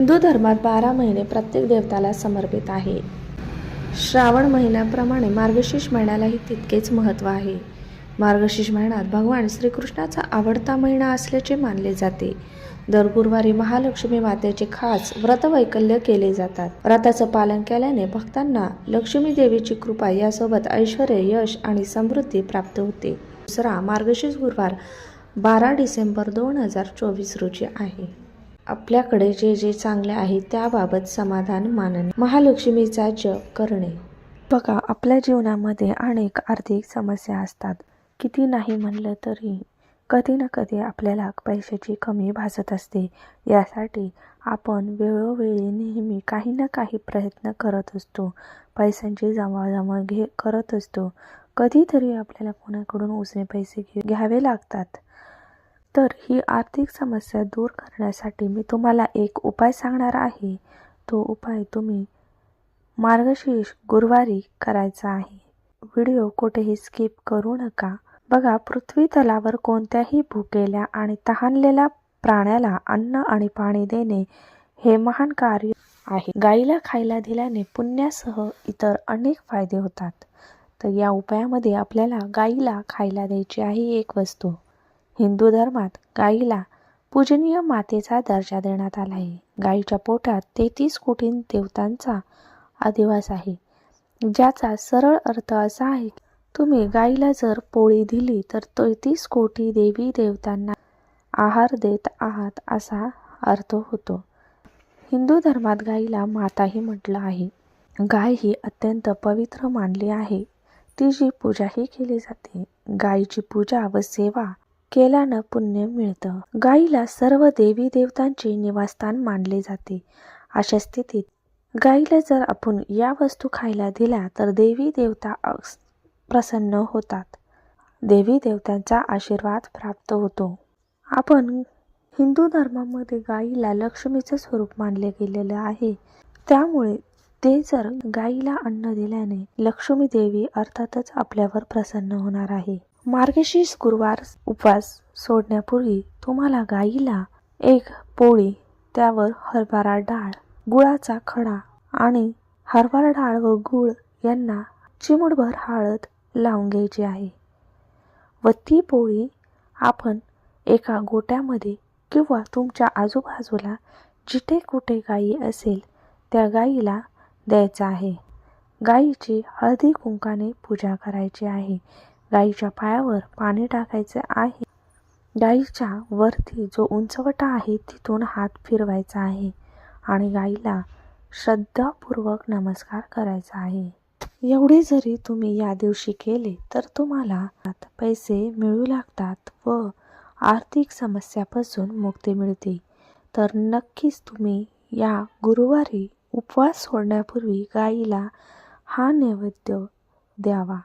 हिंदू धर्मात बारा महिने प्रत्येक देवताला समर्पित आहे. श्रावण महिन्याप्रमाणे मार्गशीर्ष महिन्यालाही तितकेच महत्त्व आहे. मार्गशीर्ष महिन्यात भगवान श्रीकृष्णाचा आवडता महिना असल्याचे मानले जाते. दर गुरुवारी महालक्ष्मी मातेचे खास व्रतवैकल्य केले जातात. व्रताचं पालन केल्याने भक्तांना लक्ष्मी देवीची कृपा यासोबत ऐश्वर यश आणि समृद्धी प्राप्त होते. दुसरा मार्गशीर्ष गुरुवार बारा डिसेंबर दोन हजार चोवीस रोजी आहे. आपल्याकडे जे जे चांगले आहे त्याबाबत समाधान मानणे. महालक्ष्मीचा जप करणे. बघा आपल्या जीवनामध्ये अनेक आर्थिक समस्या असतात. किती नाही म्हणलं तरी कधी ना कधी आपल्याला पैशाची कमी भासत असते. यासाठी आपण वेळोवेळी नेहमी काही ना काही प्रयत्न करत असतो. पैशांची जमाजमा घे करत असतो. कधीतरी आपल्याला कोणाकडून उसने पैसे घे घ्यावे लागतात. तर ही आर्थिक समस्या दूर करण्यासाठी मी तुम्हाला एक उपाय सांगणार आहे. तो उपाय तुम्ही मार्गशीर्ष गुरुवारी करायचा आहे. व्हिडिओ कुठेही स्किप करू नका. बघा पृथ्वी तलावर कोणत्याही भुकेल्या आणि तहानलेल्या प्राण्याला अन्न आणि पाणी देणे हे महान कार्य आहे. गाईला खायला दिल्याने पुण्यासह इतर अनेक फायदे होतात. तर या उपायामध्ये आपल्याला गाईला खायला द्यायची आहे एक वस्तू. हिंदू धर्मात गाईला पूजनीय मातेचा दर्जा देण्यात आला आहे. गाईच्या पोटात तेहतीस कोटी देवतांचा अधिवास आहे. ज्याचा सरळ अर्थ असा आहे तुम्ही गाईला जर पोळी दिली तर तेहतीस कोटी देवी देवतांना आहार देत आहात असा अर्थ होतो. हिंदू धर्मात गाईला माताही म्हटलं आहे. गाय ही अत्यंत पवित्र मानली आहे. तिची पूजाही केली जाते. गायीची पूजा व सेवा केल्यानं पुण्य मिळतं. गाईला सर्व देवी देवतांचे निवासस्थान मानले जाते. अशा स्थितीत गाईला जर आपण या वस्तू खायला दिल्या तर देवी देवता अस- प्रसन्न होतात. देवी देवतांचा आशीर्वाद प्राप्त होतो. आपण हिंदू धर्मामध्ये गाईला लक्ष्मीचं स्वरूप मानले गेलेलं आहे. त्यामुळे ते जर गाईला अन्न दिल्याने लक्ष्मी देवी अर्थातच आपल्यावर प्रसन्न होणार आहे. मार्गशीर्ष गुरुवार उपवास सोडण्यापूर्वी तुम्हाला गाईला एक पोळी त्यावर हरभरा डाळ गुळाचा खडा आणि हरभरा डाळ व गुळ यांना चिमूटभर हळद लावून घ्यायची आहे व ती पोळी आपण एका गोट्यामध्ये किंवा तुमच्या आजूबाजूला जिथे कुठे गायी असेल त्या गाईला द्यायचं आहे. गाईची हळदी कुंकाने पूजा करायची आहे. गाईच्या पायावर पाणी टाकायचे आहे. गाईच्या वरती जो उंचवटा आहे तिथून हात फिरवायचा आहे आणि गाईला श्रद्धापूर्वक नमस्कार करायचा आहे. एवढे जरी तुम्ही या दिवशी केले तर तुम्हाला पैसे मिळू लागतात व आर्थिक समस्यापासून मुक्ती मिळते. तर नक्कीच तुम्ही या गुरुवारी उपवास सोडण्यापूर्वी गाईला हा नैवेद्य द्यावा.